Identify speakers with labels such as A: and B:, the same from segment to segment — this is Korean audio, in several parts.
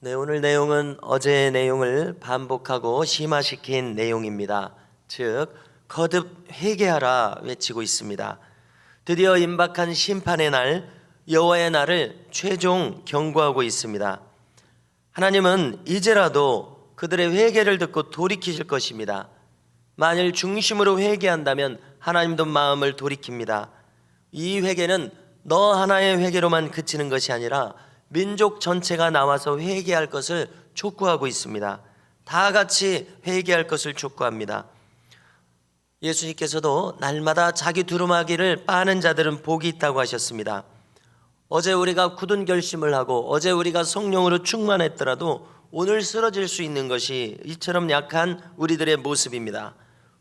A: 네, 오늘 내용은 어제의 내용을 반복하고 심화시킨 내용입니다. 즉, 거듭 회개하라 외치고 있습니다. 드디어 임박한 심판의 날, 여호와의 날을 최종 경고하고 있습니다. 하나님은 이제라도 그들의 회개를 듣고 돌이키실 것입니다. 만일 중심으로 회개한다면 하나님도 마음을 돌이킵니다. 이 회개는 너 하나의 회개로만 그치는 것이 아니라 민족 전체가 나와서 회개할 것을 촉구하고 있습니다. 다 같이 회개할 것을 촉구합니다. 예수님께서도 날마다 자기 두루마기를 빠는 자들은 복이 있다고 하셨습니다. 어제 우리가 굳은 결심을 하고 어제 우리가 성령으로 충만했더라도 오늘 쓰러질 수 있는 것이 이처럼 약한 우리들의 모습입니다.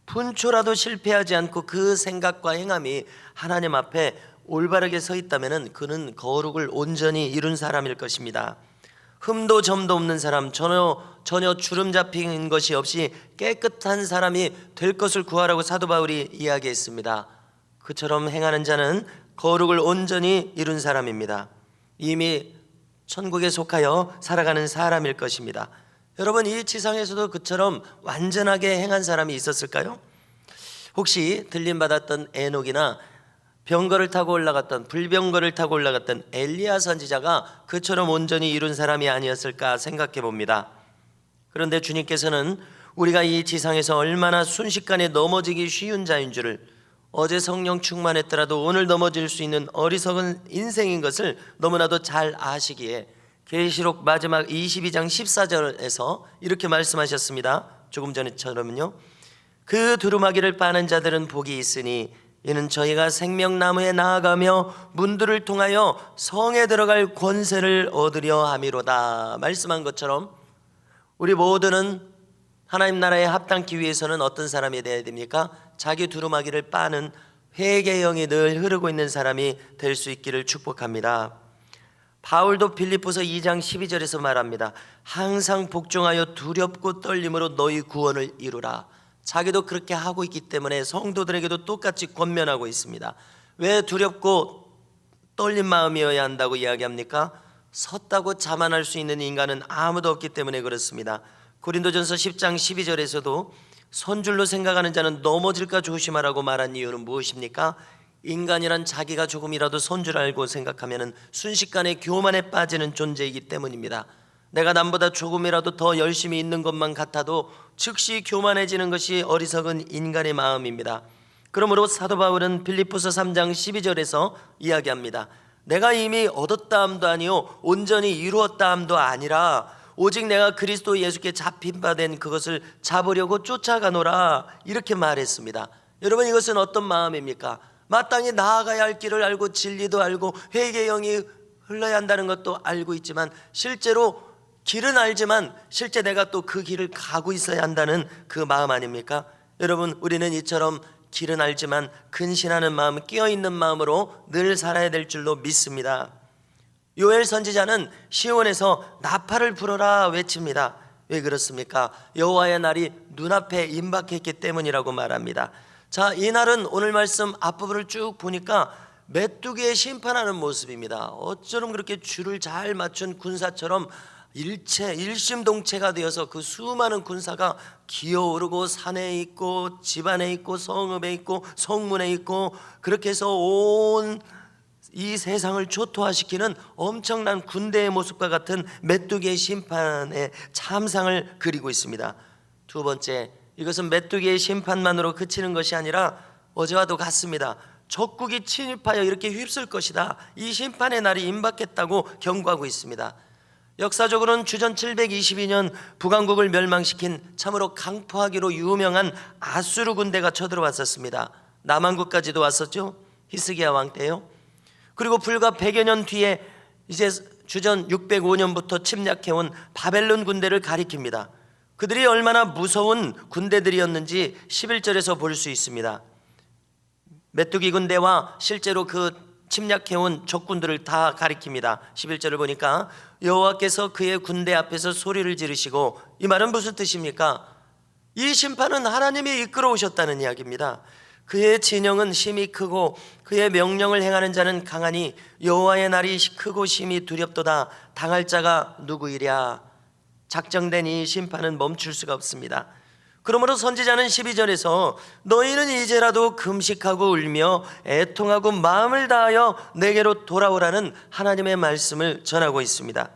A: 분초라도 실패하지 않고 그 생각과 행함이 하나님 앞에 올바르게 서 있다면 그는 거룩을 온전히 이룬 사람일 것입니다. 흠도 점도 없는 사람 전혀 전혀 주름 잡힌 것이 없이 깨끗한 사람이 될 것을 구하라고 사도 바울이 이야기했습니다. 그처럼 행하는 자는 거룩을 온전히 이룬 사람입니다. 이미 천국에 속하여 살아가는 사람일 것입니다. 여러분 이 지상에서도 그처럼 완전하게 행한 사람이 있었을까요? 혹시 들림 받았던 에녹이나 병거를 타고 올라갔던 불병거를 타고 올라갔던 엘리야 선지자가 그처럼 온전히 이룬 사람이 아니었을까 생각해 봅니다. 그런데 주님께서는 우리가 이 지상에서 얼마나 순식간에 넘어지기 쉬운 자인 줄을 어제 성령 충만했더라도 오늘 넘어질 수 있는 어리석은 인생인 것을 너무나도 잘 아시기에 계시록 마지막 22장 14절에서 이렇게 말씀하셨습니다. 조금 전에처럼요. 그 두루마기를 빠는 자들은 복이 있으니 이는 저희가 생명나무에 나아가며 문들을 통하여 성에 들어갈 권세를 얻으려 함이로다 말씀한 것처럼 우리 모두는 하나님 나라에 합당기 위해서는 어떤 사람이 되어야 됩니까? 자기 두루마기를 빠는 회개형이 늘 흐르고 있는 사람이 될 수 있기를 축복합니다. 바울도 빌립보서 2장 12절에서 말합니다. 항상 복종하여 두렵고 떨림으로 너희 구원을 이루라. 자기도 그렇게 하고 있기 때문에 성도들에게도 똑같이 권면하고 있습니다. 왜 두렵고 떨린 마음이어야 한다고 이야기합니까? 섰다고 자만할 수 있는 인간은 아무도 없기 때문에 그렇습니다. 고린도전서 10장 12절에서도 손줄로 생각하는 자는 넘어질까 조심하라고 말한 이유는 무엇입니까? 인간이란 자기가 조금이라도 손줄 알고 생각하면 순식간에 교만에 빠지는 존재이기 때문입니다. 내가 남보다 조금이라도 더 열심히 있는 것만 같아도 즉시 교만해지는 것이 어리석은 인간의 마음입니다. 그러므로 사도 바울은 빌립보서 3장 12절에서 이야기합니다. 내가 이미 얻었다 함도 아니요 온전히 이루었다 함도 아니라 오직 내가 그리스도 예수께 잡힌 바 된 그것을 잡으려고 쫓아가노라 이렇게 말했습니다. 여러분 이것은 어떤 마음입니까? 마땅히 나아가야 할 길을 알고 진리도 알고 회개형이 흘러야 한다는 것도 알고 있지만 실제로 길은 알지만 실제 내가 또 그 길을 가고 있어야 한다는 그 마음 아닙니까? 여러분 우리는 이처럼 길은 알지만 근신하는 마음 끼어 있는 마음으로 늘 살아야 될 줄로 믿습니다. 요엘 선지자는 시온에서 나팔을 불어라 외칩니다. 왜 그렇습니까? 여호와의 날이 눈앞에 임박했기 때문이라고 말합니다. 자, 이 날은 오늘 말씀 앞부분을 쭉 보니까 메뚜기에 심판하는 모습입니다. 어쩌면 그렇게 줄을 잘 맞춘 군사처럼 일체 일심동체가 되어서 그 수많은 군사가 기어오르고 산에 있고 집안에 있고 성읍에 있고 성문에 있고 그렇게 해서 온 이 세상을 초토화시키는 엄청난 군대의 모습과 같은 메뚜기의 심판의 참상을 그리고 있습니다. 두 번째, 이것은 메뚜기의 심판만으로 그치는 것이 아니라 어제와도 같습니다. 적국이 침입하여 이렇게 휩쓸 것이다. 이 심판의 날이 임박했다고 경고하고 있습니다. 역사적으로는 주전 722년 북왕국을 멸망시킨 참으로 강포하기로 유명한 아수르 군대가 쳐들어왔었습니다. 남한국까지도 왔었죠. 히스기야 왕 때요. 그리고 불과 100여 년 뒤에 이제 주전 605년부터 침략해온 바벨론 군대를 가리킵니다. 그들이 얼마나 무서운 군대들이었는지 11절에서 볼 수 있습니다. 메뚜기 군대와 실제로 그 침략해온 적군들을 다 가리킵니다. 11절을 보니까 여호와께서 그의 군대 앞에서 소리를 지르시고 이 말은 무슨 뜻입니까? 이 심판은 하나님이 이끌어 오셨다는 이야기입니다. 그의 진영은 심히 크고 그의 명령을 행하는 자는 강하니 여호와의 날이 크고 심히 두렵도다 당할 자가 누구이랴 작정된 이 심판은 멈출 수가 없습니다. 그러므로 선지자는 12절에서 너희는 이제라도 금식하고 울며 애통하고 마음을 다하여 내게로 돌아오라는 하나님의 말씀을 전하고 있습니다.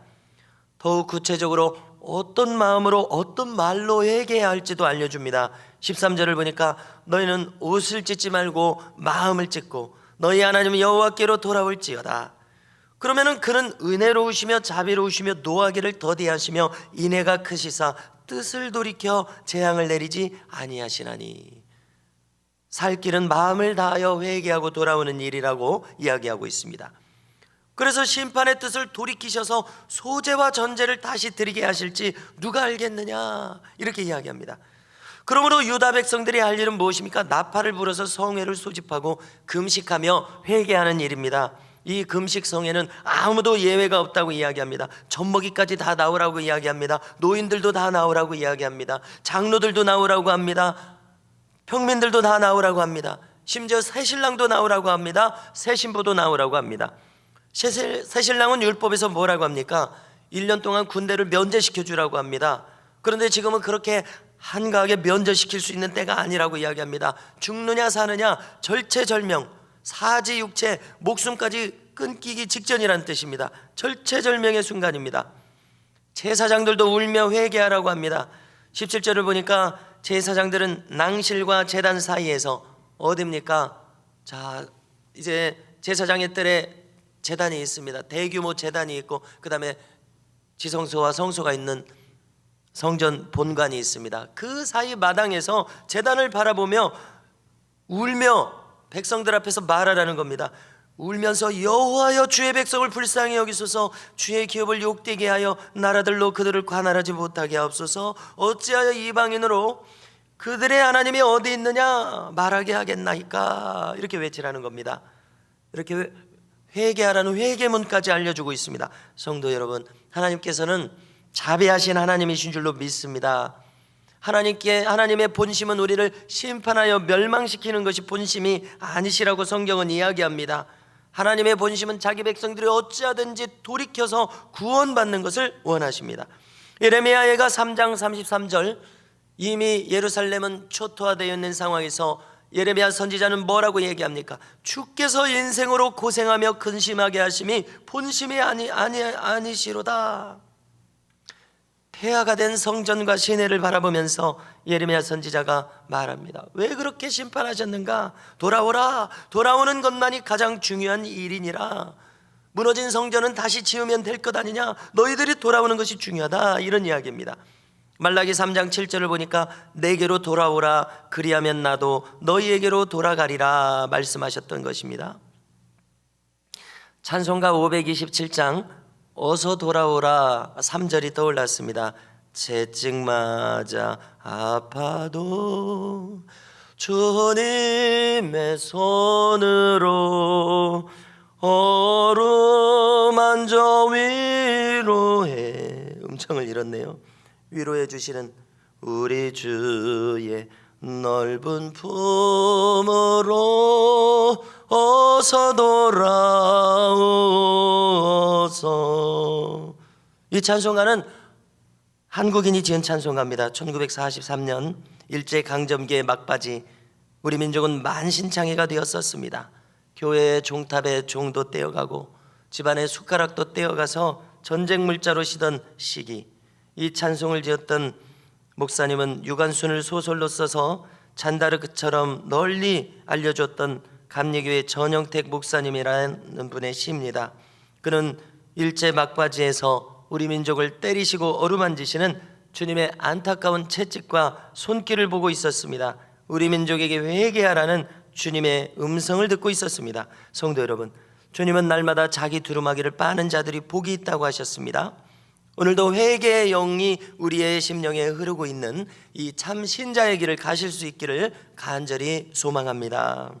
A: 더욱 구체적으로 어떤 마음으로 어떤 말로 회개해야 할지도 알려줍니다. 13절을 보니까 너희는 옷을 찢지 말고 마음을 찢고 너희 하나님 여호와께로 돌아올지어다. 그러면은 그는 은혜로우시며 자비로우시며 노하기를 더디하시며 인애가 크시사 뜻을 돌이켜 재앙을 내리지 아니하시나니 살 길은 마음을 다하여 회개하고 돌아오는 일이라고 이야기하고 있습니다. 그래서 심판의 뜻을 돌이키셔서 소재와 전제를 다시 드리게 하실지 누가 알겠느냐 이렇게 이야기합니다. 그러므로 유다 백성들이 할 일은 무엇입니까? 나팔을 불어서 성회를 소집하고 금식하며 회개하는 일입니다. 이 금식 성회는 아무도 예외가 없다고 이야기합니다. 젖먹이까지 다 나오라고 이야기합니다. 노인들도 다 나오라고 이야기합니다. 장로들도 나오라고 합니다. 평민들도 다 나오라고 합니다. 심지어 새신랑도 나오라고 합니다. 새신부도 나오라고 합니다. 새- 새신랑은 율법에서 뭐라고 합니까? 1년 동안 군대를 면제시켜 주라고 합니다. 그런데 지금은 그렇게 한가하게 면제시킬 수 있는 때가 아니라고 이야기합니다. 죽느냐 사느냐 절체절명 사지 육체 목숨까지 끊기기 직전이라는 뜻입니다. 절체절명의 순간입니다. 제사장들도 울며 회개하라고 합니다. 17절을 보니까 제사장들은 낭실과 제단 사이에서 어딥니까? 자, 이제 제사장의 뜰에 제단이 있습니다. 대규모 제단이 있고 그다음에 지성소와 성소가 있는 성전 본관이 있습니다. 그 사이 마당에서 제단을 바라보며 울며 백성들 앞에서 말하라는 겁니다. 울면서 여호와여 주의 백성을 불쌍히 여기소서 주의 기업을 욕되게 하여 나라들로 그들을 관할하지 못하게 하옵소서 어찌하여 이방인으로 그들의 하나님이 어디 있느냐 말하게 하겠나이까 이렇게 외치라는 겁니다. 이렇게 회- 회개하라는 회개문까지 알려주고 있습니다. 성도 여러분, 하나님께서는 자비하신 하나님이신 줄로 믿습니다. 하나님께 하나님의 본심은 우리를 심판하여 멸망시키는 것이 본심이 아니시라고 성경은 이야기합니다. 하나님의 본심은 자기 백성들이 어찌하든지 돌이켜서 구원받는 것을 원하십니다. 예레미야가 3장 33절 이미 예루살렘은 초토화되어 있는 상황에서 예레미야 선지자는 뭐라고 얘기합니까? 주께서 인생으로 고생하며 근심하게 하심이 본심이 아니 아니 아니시로다. 폐하가 된 성전과 시내를 바라보면서 예레미야 선지자가 말합니다. 왜 그렇게 심판하셨는가? 돌아오라. 돌아오는 것만이 가장 중요한 일이니라. 무너진 성전은 다시 지으면 될 것 아니냐? 너희들이 돌아오는 것이 중요하다. 이런 이야기입니다. 말라기 3장 7절을 보니까 내게로 돌아오라 그리하면 나도 너희에게로 돌아가리라 말씀하셨던 것입니다. 찬송가 527장 어서 돌아오라 3절이 떠올랐습니다. 채찍 맞아 아파도 주님의 손으로 어루만져 위로해 음성을 잃었네요. 위로해 주시는 우리 주의 넓은 품으로 어서 돌아오소. 이 찬송가는 한국인이 지은 찬송가입니다. 1943년 일제 강점기의 막바지 우리 민족은 만신창이가 되었었습니다. 교회의 종탑에 종도 떼어가고 집안의 숟가락도 떼어가서 전쟁 물자로 시던 시기 이 찬송을 지었던 목사님은 유관순을 소설로 써서 잔다르크처럼 널리 알려줬던 감리교회 전영택 목사님이라는 분의 시입니다. 그는 일제 막바지에서 우리 민족을 때리시고 어루만지시는 주님의 안타까운 채찍과 손길을 보고 있었습니다. 우리 민족에게 회개하라는 주님의 음성을 듣고 있었습니다. 성도 여러분, 주님은 날마다 자기 두루마기를 빠는 자들이 복이 있다고 하셨습니다. 오늘도 회개의 영이 우리의 심령에 흐르고 있는 이 참 신자의 길을 가실 수 있기를 간절히 소망합니다.